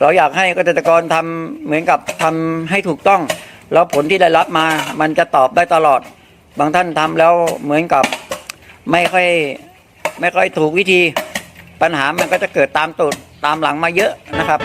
เราอยากให้เกษตรกรทำเหมือนกับทำให้ถูกต้อง แล้วผลที่ได้รับมา มันจะตอบได้ตลอด บางท่านทำแล้วเหมือนกับไม่ค่อยไม่ค่อยถูกวิธี ปัญหามันก็จะเกิดตามตูดตามหลังมาเยอะนะครับ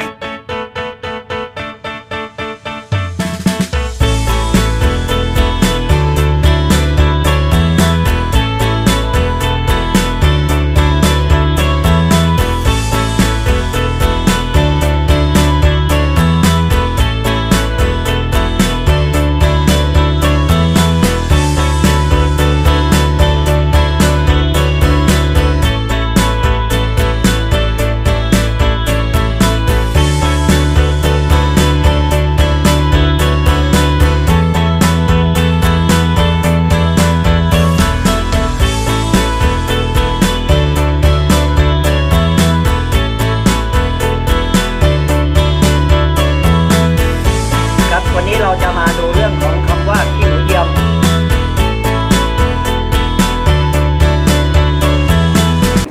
มาดูเรื่องของคำว่าขี้หมูเทียม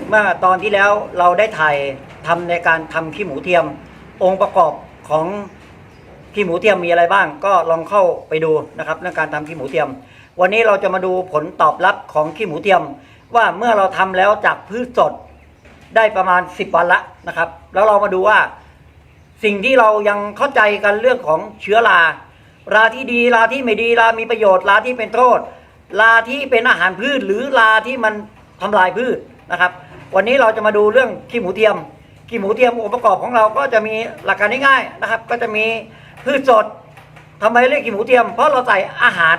เมื่อตอนที่แล้วเราได้ถ่ายทำในการทำขี้หมูเทียม องค์ประกอบของขี้หมูเทียมมีอะไรบ้าง ก็ลองเข้าไปดูนะครับเรื่องการทำขี้หมูเทียม วันนี้เราจะมาดูผลตอบรับของขี้หมูเทียม ว่าเมื่อเราทำแล้วจากพืชสดได้ประมาณ 10 วันละนะครับ แล้วเรามาดูว่าสิ่งที่เรายังเข้าใจกันเรื่องของเชื้อรา ราที่ดีราที่ไม่ดีรามีประโยชน์ราที่เป็นโทษราที่เป็นอาหารพืช หรือราที่มันทำลายพืชนะครับ วันนี้เราจะมาดูเรื่องขี้หมูเทียมขี้หมูเทียมองค์ประกอบของเราก็จะมีหลักการง่ายๆนะครับ ก็จะมีพืชสดทำไมเรียกขี้หมูเทียม เพราะเราใส่อาหาร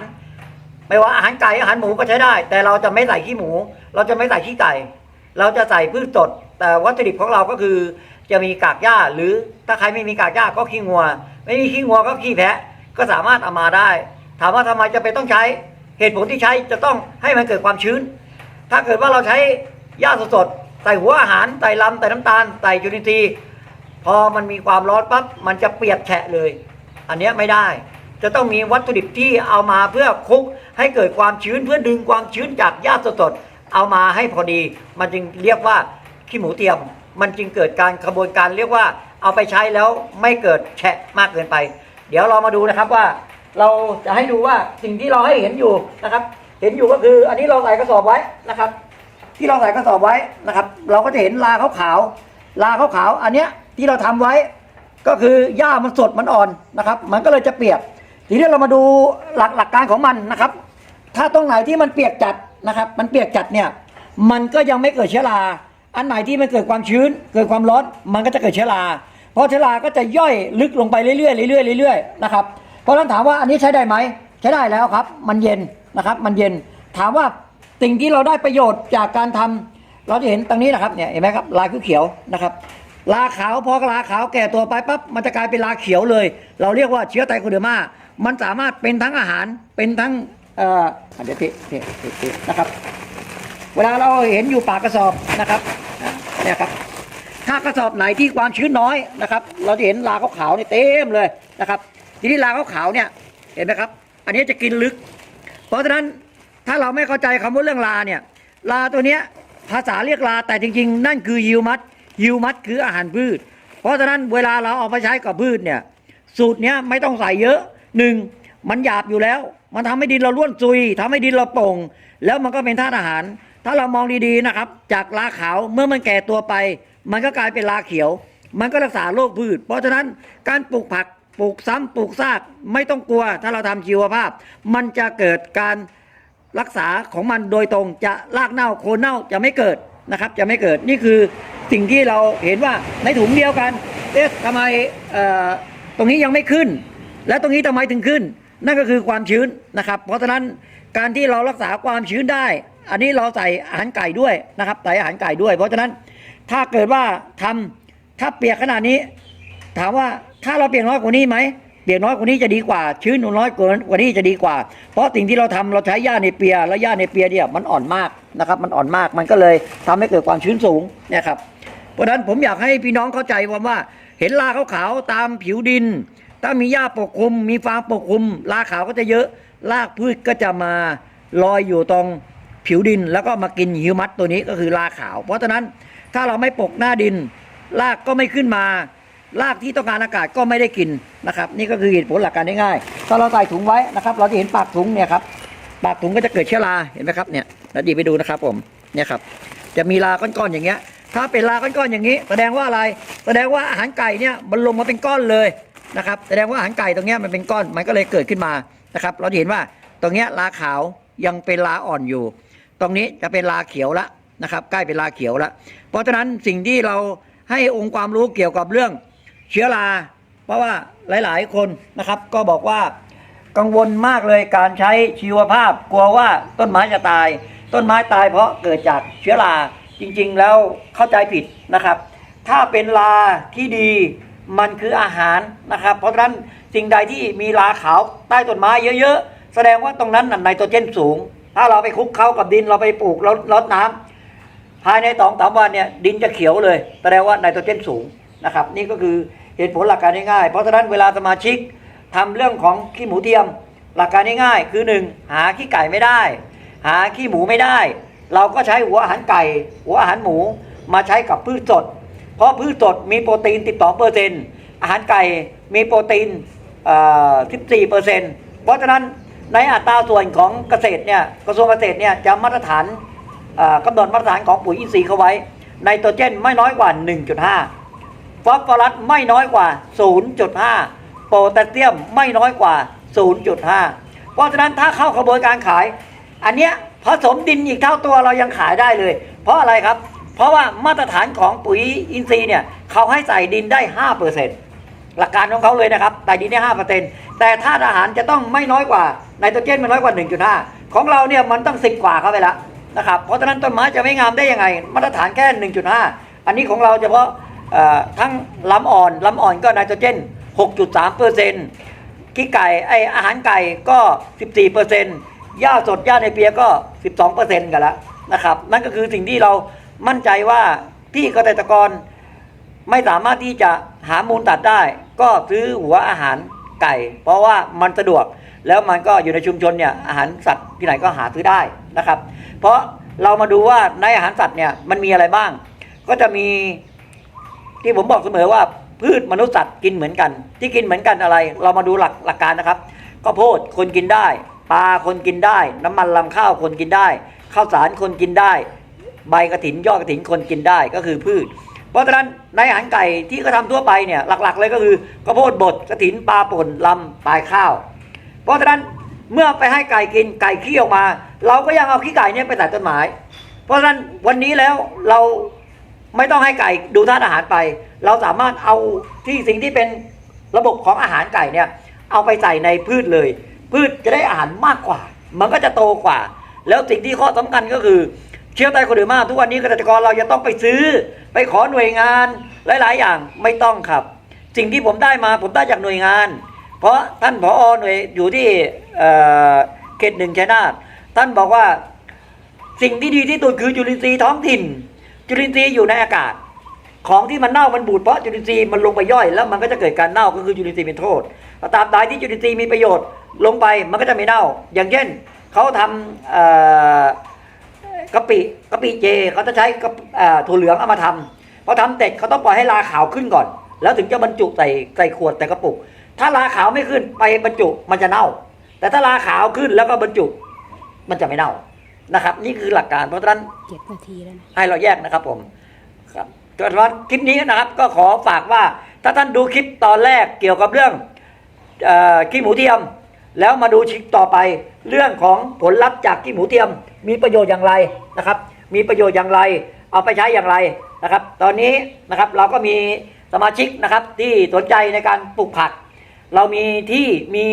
ไม่ว่าอาหารไก่อาหารหมูก็ใช้ได้ แต่เราจะไม่ใส่ขี้หมู เราจะไม่ใส่ขี้ไก่ เราจะใส่พืชสด แต่วัตถุดิบของเราก็คือจะมีกากหญ้า หรือถ้าใครไม่มีกากหญ้าก็ขี้งัว ไม่มีขี้งัวก็ขี้แพะ ก็สามารถเอามาได้ ถามว่าทำไมจะเป็นต้องใช้เหตุผลที่ใช้จะต้องให้มันเกิดความชื้น ถ้าเกิดว่าเราใช้หญ้าสดๆใส่หัวอาหารใส่ลำใส่น้ำตาลใส่จุลินทรีย์พอมันมีความร้อนปั๊บมันจะเปียกแฉะเลย อันนี้ไม่ได้ จะต้องมีวัตถุดิบที่เอามาเพื่อคุกให้เกิดความชื้นเพื่อดึงความชื้นจากหญ้าสดๆเอามาให้พอดี มันจึงเรียกว่าขี้หมูเทียม มันจึงเกิดการกระบวนการเรียกว่าเอาไปใช้แล้วไม่เกิดแฉะมากเกินไป เดี๋ยวเรามาดูนะครับว่าเราจะให้ดูว่าสิ่งที่เราให้เห็นอยู่นะครับ เห็นอยู่ก็คืออันนี้เราใส่กระสอบไว้นะครับ ที่เราใส่กระสอบไว้นะครับ เราก็จะเห็นลาขาวๆลาขาวๆอันเนี้ยที่เราทำไว้ก็คือหญ้ามันสดมันอ่อนนะครับ มันก็เลยจะเปียก ทีนี้เรามาดูหลักหลักการของมันนะครับ ถ้าตรงไหนที่มันเปียกจัดนะครับ มันเปียกจัดเนี่ยมันก็ยังไม่เกิดเชื้อรา อันไหนที่มันเกิดความชื้น เกิดความร้อน มันก็จะเกิดเชื้อรา เพราะเชื้อราก็จะย่อยลึกลงไปเรื่อยๆเรื่อยๆเรื่อยๆนะครับเพราะฉะนั้นถามว่าอันนี้ใช้ได้ไหมใช้ได้แล้วครับ มันเย็นนะครับ มันเย็นถามว่าสิ่งที่เราได้ประโยชน์จากการทำเราจะเห็นตรงนี้นะครับเนี่ยเห็นไหมครับลายเขียวนะครับลาขาวพอลาขาวแก่ตัวไปปั๊บมันจะกลายเป็นลาเขียวเลย เราเรียกว่าเชื้อไตโคเดอร์มามันสามารถเป็นทั้งอาหารเป็นทั้งเอ่อเดี๋ยวเทเทเทเทนะครับ เวลาเราเห็นอยู่ปากกระสอบนะครับเนี่ยครับ ถ้ากระสอบไหนที่ความชื้นน้อยนะครับ เราจะเห็นลาขาวๆเนี่ยเต็มเลยนะครับ ทีนี้ลาขาวๆเนี่ยเห็นไหมครับ อันนี้จะกินลึก เพราะฉะนั้นถ้าเราไม่เข้าใจคำว่าเรื่องลาเนี่ยลาตัวเนี้ยภาษาเรียกลาแต่จริง ๆ นั่นคือยิวมัดยิวมัดคืออาหารพืช เพราะฉะนั้นเวลาเราเอาไปใช้กับพืชเนี่ยสูตรเนี้ยไม่ต้องใส่เยอะหนึ่งมันหยาบอยู่แล้ว มันทำให้ดินเราร่วนซุยทำให้ดินเราโป่งแล้วมันก็เป็นธาตุอาหาร ถ้าเรามองดีๆนะครับ จากลาขาวเมื่อมันแก่ตัวไป มันก็กลายเป็นลาเขียว มันก็รักษาโรคพืช เพราะฉะนั้นการปลูกผักปลูกซ้ำปลูกซากไม่ต้องกลัว ถ้าเราทำชีวภาพ มันจะเกิดการรักษาของมันโดยตรงจะรากเน่าโคนเน่าจะไม่เกิดนะครับ จะไม่เกิดนี่คือสิ่งที่เราเห็นว่าในถุงเดียวกันเอ๊ะทำไมตรงนี้ยังไม่ขึ้น และตรงนี้ทำไมถึงขึ้น นั่นก็คือความชื้นนะครับ เพราะฉะนั้นการที่เรารักษาความชื้นได้ อันนี้เราใส่อาหารไก่ด้วยนะครับใส่อาหารไก่ด้วย เพราะฉะนั้นถ้าเกิดว่าทำถ้าเปียกขนาดนี้ ถามว่าถ้าเราเปียกน้อยกว่านี้ไหมเปียกน้อยกว่านี้จะดีกว่า ชื้นน้อยกว่านี้จะดีกว่า เพราะสิ่งที่เราทำเราใช้หญ้าในเปียและหญ้าในเปียเนี่ยมันอ่อนมากนะครับ มันอ่อนมากมันก็เลยทำให้เกิดความชื้นสูงเนี่ยครับเพราะฉะนั้นผมอยากให้พี่น้องเข้าใจว่าว่า เห็นลาขาวๆตามผิวดิน ถ้ามีหญ้าปกคลุม มีฟางปกคลุมลาขาวก็จะเยอะรากพืชก็จะมาลอยอยู่ตรง ผิวดินแล้วก็มากินฮิวมัสตัวนี้ก็คือลาขาว เพราะฉะนั้นถ้าเราไม่ปกหน้าดินรากก็ไม่ขึ้นมารากที่ต้องการอากาศก็ไม่ได้กินนะครับ นี่ก็คือเหตุผลหลักการง่ายๆถ้าเราใส่ถุงไว้นะครับ เราจะเห็นปากถุงเนี่ยครับปากถุงก็จะเกิดเชื้อราเห็นไหมครับเนี่ยแล้วดีไปดูนะครับผมเนี่ยครับจะมีราก้อนๆอย่างเงี้ย ถ้าเป็นราก้อนๆอย่างนี้ แสดงว่าอะไร แสดงว่าอาหารไก่เนี่ยมันลงมาเป็นก้อนเลยนะครับ แสดงว่าอาหารไก่ตรงเนี้ยมันเป็นก้อนมันก็เลยเกิดขึ้นมานะครับ เราจะเห็นว่าตรงเนี้ยราขาวยังเป็นราอ่อนอยู่ ตรงนี้จะเป็นราเขียวละนะครับใกล้เป็นราเขียวละเพราะฉะนั้นสิ่งที่เราให้องค์ความรู้เกี่ยวกับเรื่องเชื้อรา เพราะว่าหลาย ๆ คนนะครับ ก็บอกว่ากังวลมากเลยการใช้ชีวภาพ กลัวว่าต้นไม้จะตาย ต้นไม้ตายเพราะเกิดจากเชื้อราจริง ๆ แล้วเข้าใจผิดนะครับ ถ้าเป็นราที่ดีมันคืออาหารนะครับ เพราะฉะนั้นสิ่งใดที่มีราขาวใต้ต้นไม้เยอะ ๆ แสดงว่าตรงนั้นนไนโตรเจนสูง ถ้าเราไปคุกเข้ากับดินเราไปปลูกแล้วรดน้ำภายในสองสามวันเนี่ยดินจะเขียวเลยแสดงว่าไนโตรเจนสูงนะครับ นี่ก็คือเหตุผลหลักการง่ายๆเพราะฉะนั้นเวลาสมาชิกทำเรื่องของขี้หมูเทียมหลักการง่ายๆคือหนึ่งหาขี้ไก่ไม่ได้ หาขี้หมูไม่ได้ เราก็ใช้หัวอาหารไก่ หัวอาหารหมูมาใช้กับพืชสด เพราะพืชสดมีโปรตีน 12เปอร์เซ็นต์อาหารไก่มีโปรตีน 14เปอร์เซ็นต์เพราะฉะนั้น ในอัตราส่วนของเกษตรเนี่ยกระทรวงเกษตรเนี่ยจะมาตรฐานอ่อกำหนดมาตรฐานของปุ๋ยอินทรีย์เขาไว้ไนโตรเจนไม่น้อยกว่า 1.5 ฟอสฟอรัสไม่น้อยกว่า 0.5 โพแทสเซียมไม่น้อยกว่า 0.5 เพราะฉะนั้นถ้าเข้ากระบวนการขาย อันเนี้ยผสมดินอีกเท่าตัวเรายังขายได้เลย เพราะอะไรครับ เพราะว่ามาตรฐานของปุ๋ยอินทรีย์เนี่ยเขาให้ใส่ดินได้ 5%หลักการของเขาเลยนะครับ ใส่ดินได้ห้าเปอร์เซ็นต์แต่ธาตุอาหารจะต้องไม่น้อยกว่า ไนโตรเจนม่น้อยกว่า 1.5 ของเราเนี่ยมันต้องสิบกว่าเข้าไปแล้วนะครับเพราะฉะนั้นต้นไม้จะไม่งามได้ยังไง มาตรฐานแค่ 1.5 อันนี้ของเราเฉพาะทั้งลำอ่อนลำอ่อนก็ไนโตรเจน 6.3เปอร์เซ็นต์ขี้ไก่ไออาหารไก่ก็ 14เปอร์เซ็นต์หญ้าสดหญ้าในเปียก็ 12เปอร์เซ็นต์กันแล้วนะครับนั่นก็คือสิ่งที่เรามั่นใจว่าพี่เกษตรกรไม่สามารถที่จะหามูลตัดได้ ก็ซื้อหัวอาหารไก่ เพราะว่ามันสะดวก แล้วมันก็อยู่ในชุมชนเนี่ยอาหารสัตว์ที่ไหนก็หาซื้อได้นะครับ เพราะเรามาดูว่าในอาหารสัตว์เนี่ยมันมีอะไรบ้าง ก็จะมีที่ผมบอกเสมอว่าพืชมนุษย์สัตว์กินเหมือนกัน ที่กินเหมือนกันอะไร เรามาดูหลักหลักการนะครับข้าวโพดคนกินได้ ปลาคนกินได้ น้ำมันลำข้าวคนกินได้ข้าวสารคนกินได้ ใบกระถินยอดกระถินคนกินได้ก็คือพืช เพราะฉะนั้นในอาหารไก่ที่เขาทำทั่วไปเนี่ยหลักๆ เลยก็คือข้าวโพดบดกระถินปลาป่นลำปลายข้าว เพราะฉะนั้นเมื่อไปให้ไก่กินไก่ขี้ออกมา เราก็ยังเอาขี้ไก่เนี่ยไปใส่ต้นไม้เพราะฉะนั้นวันนี้แล้วเราไม่ต้องให้ไก่ดูธาตุอาหารไป เราสามารถเอาที่สิ่งที่เป็นระบบของอาหารไก่เนี่ยเอาไปใส่ในพืชเลย พืชจะได้อาหารมากกว่า มันก็จะโตกว่า แล้วสิ่งที่ข้อสำคัญก็คือ เชื้อไตโคเดอร์มาทุกวันนี้เกษตรกรเราจะต้องไปซื้อ ไปขอหน่วยงานหลาย ๆ อย่างไม่ต้องครับ สิ่งที่ผมได้มาผมได้จากหน่วยงาน เพราะท่านผอหน่วยอยู่ที่เขตหนึ่งชัยนาทท่านบอกว่าสิ่งที่ดีที่สุดคือจุลินทรีย์ท้องถิ่น จุลินทรีย์อยู่ในอากาศ ของที่มันเน่ามันบูดเพราะจุลินทรีย์มันลงไปย่อย แล้วมันก็จะเกิดการเน่าก็คือจุลินทรีย์เป็นโทษตราบใดที่จุลินทรีย์มีประโยชน์ลงไปมันก็จะไม่เน่า อย่างเช่นเขาทำกะปิกะปิเจเขาจะใช้ถั่วเหลืองเอามาทำพอทำเสร็จเขาต้องปล่อยให้ราขาวขึ้นก่อน แล้วถึงจะบรรจุใส่ใส่ขวดแต่กระปุก ถ้าราขาวไม่ขึ้นไปบรรจุมันจะเน่า แต่ถ้าราขาวขึ้นแล้วก็บรรจุมันจะไม่เน่านะครับ นี่คือหลักการเพราะฉะนั้นเจ็ดนาทีแล้วนะให้เราแยกนะครับผมครับก็สำหรับคลิปนี้นะครับ ก็ขอฝากว่าถ้าท่านดูคลิปตอนแรกเกี่ยวกับเรื่องเออขี้หมูเทียม แล้วมาดูคลิปต่อไป เรื่องของผลลัพธ์จากขี้หมูเทียม มีประโยชน์อย่างไรนะครับ มีประโยชน์อย่างไร เอาไปใช้อย่างไรนะครับ ตอนนี้นะครับเราก็มีสมาชิกนะครับที่สนใจในการปลูกผัก เรามีที่มี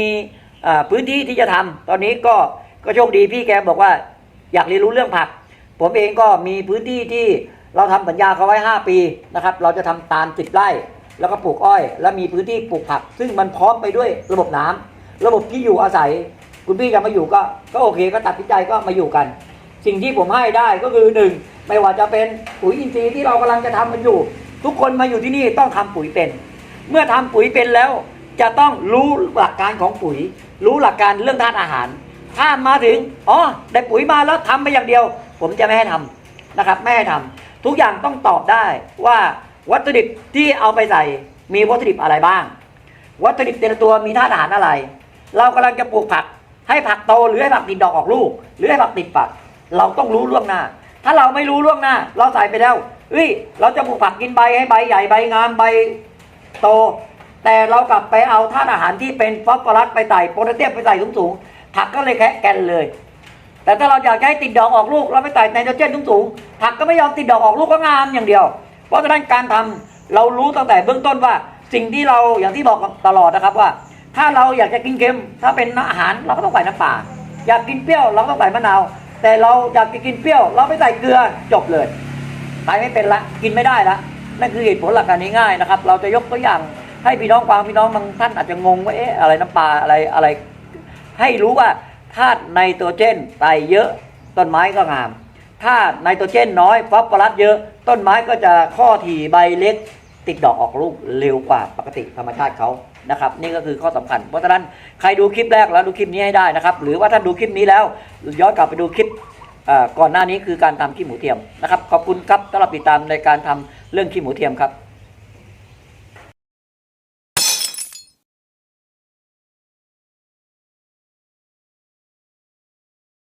พื้นที่ที่จะทำตอนนี้ก็ก็โชคดีพี่แกบอกว่า อยากเรียนรู้เรื่องผัก ผมเองก็มีพื้นที่ที่เราทำสัญญาเขาไว้ 5 ปีนะครับ เราจะทำตาลสิบไร่ แล้วก็ปลูกอ้อย แล้วมีพื้นที่ปลูกผัก ซึ่งมันพร้อมไปด้วยระบบน้ำระบบที่อยู่อาศัย คุณพี่จะมาอยู่ก็ก็โอเคก็ตัดสินใจก็มาอยู่กัน สิ่งที่ผมให้ได้ก็คือหนึ่งไม่ว่าจะเป็นปุ๋ยอินทรีย์ที่เรากำลังจะทำมันอยู่ ทุกคนมาอยู่ที่นี่ต้องทำปุ๋ยเป็น เมื่อทำปุ๋ยเป็นแล้ว จะต้องรู้หลักการของปุ๋ย รู้หลักการเรื่องธาตุอาหาร ถ้ามาถึงอ๋อได้ปุ๋ยมาแล้วทำไปอย่างเดียว ผมจะไม่ให้ทำนะครับไม่ให้ทำทุกอย่างต้องตอบได้ว่าวัตถุดิบที่เอาไปใส่มีวัตถุดิบอะไรบ้าง วัตถุดิบแต่ละตัวมีธาตุอาหารอะไร เรากำลังจะปลูกผัก ให้ผักโตหรือให้ผักติดดอกออกลูก หรือให้ผักติดฝัก เราต้องรู้ล่วงหน้า ถ้าเราไม่รู้ล่วงหน้า เราใส่ไปแล้วเฮ้ยเราจะปลูกผักกินใบให้ใบใหญ่ใบงามใบโต แต่เรากลับไปเอาธาตุอาหารที่เป็นฟอสฟอรัสไปใส่โพแทสเซียมไปใส่สูงๆผักก็เลยแค่แกนเลย แต่ถ้าเราอยากให้ติดดอกออกลูกเราไปใส่ไนโตรเจนสูงๆผักก็ไม่ยอมติดดอกออกลูกก็งามอย่างเดียว เพราะฉะนั้นการทำเรารู้ตั้งแต่เบื้องต้นว่าสิ่งที่เราอย่างที่บอกตลอดนะครับว่า ถ้าเราอยากจะกินเค็มถ้าเป็นอาหารเราก็ต้องใส่น้ำปลาอยากกินเปรี้ยวเราก็ต้องใส่มะนาว แต่เราอยากจะกินเปรี้ยว เราไม่ใส่เกลือจบเลยใส่ไม่เป็นละกินไม่ได้ละนั่นคือเหตุผลหลักการง่ายๆนะครับ เราจะยกตัวอย่าง ให้พี่น้องฟังพี่น้องบางท่านอาจจะงงว่าเอ๊ะอะไรน้ำปลาอะไรอะไร ให้รู้ว่าธาตุไนโตรเจนใส่เยอะต้นไม้ก็งามถ้าไนโตรเจนน้อยฟอสฟอรัสเยอะ ต้นไม้ก็จะข้อถี่ใบเล็ก ติดดอกออกลูกเร็วกว่าปกติธรรมชาติเขานะครับ นี่ก็คือข้อสำคัญ เพราะฉะนั้นใครดูคลิปแรกแล้วดูคลิปนี้ให้ได้นะครับ หรือว่าท่านดูคลิปนี้แล้วย้อนกลับไปดูคลิปก่อนหน้านี้คือการทำขี้หมูเทียมนะครับขอบคุณครับสำหรับติดตามในการทำเรื่องขี้หมูเทียมครับ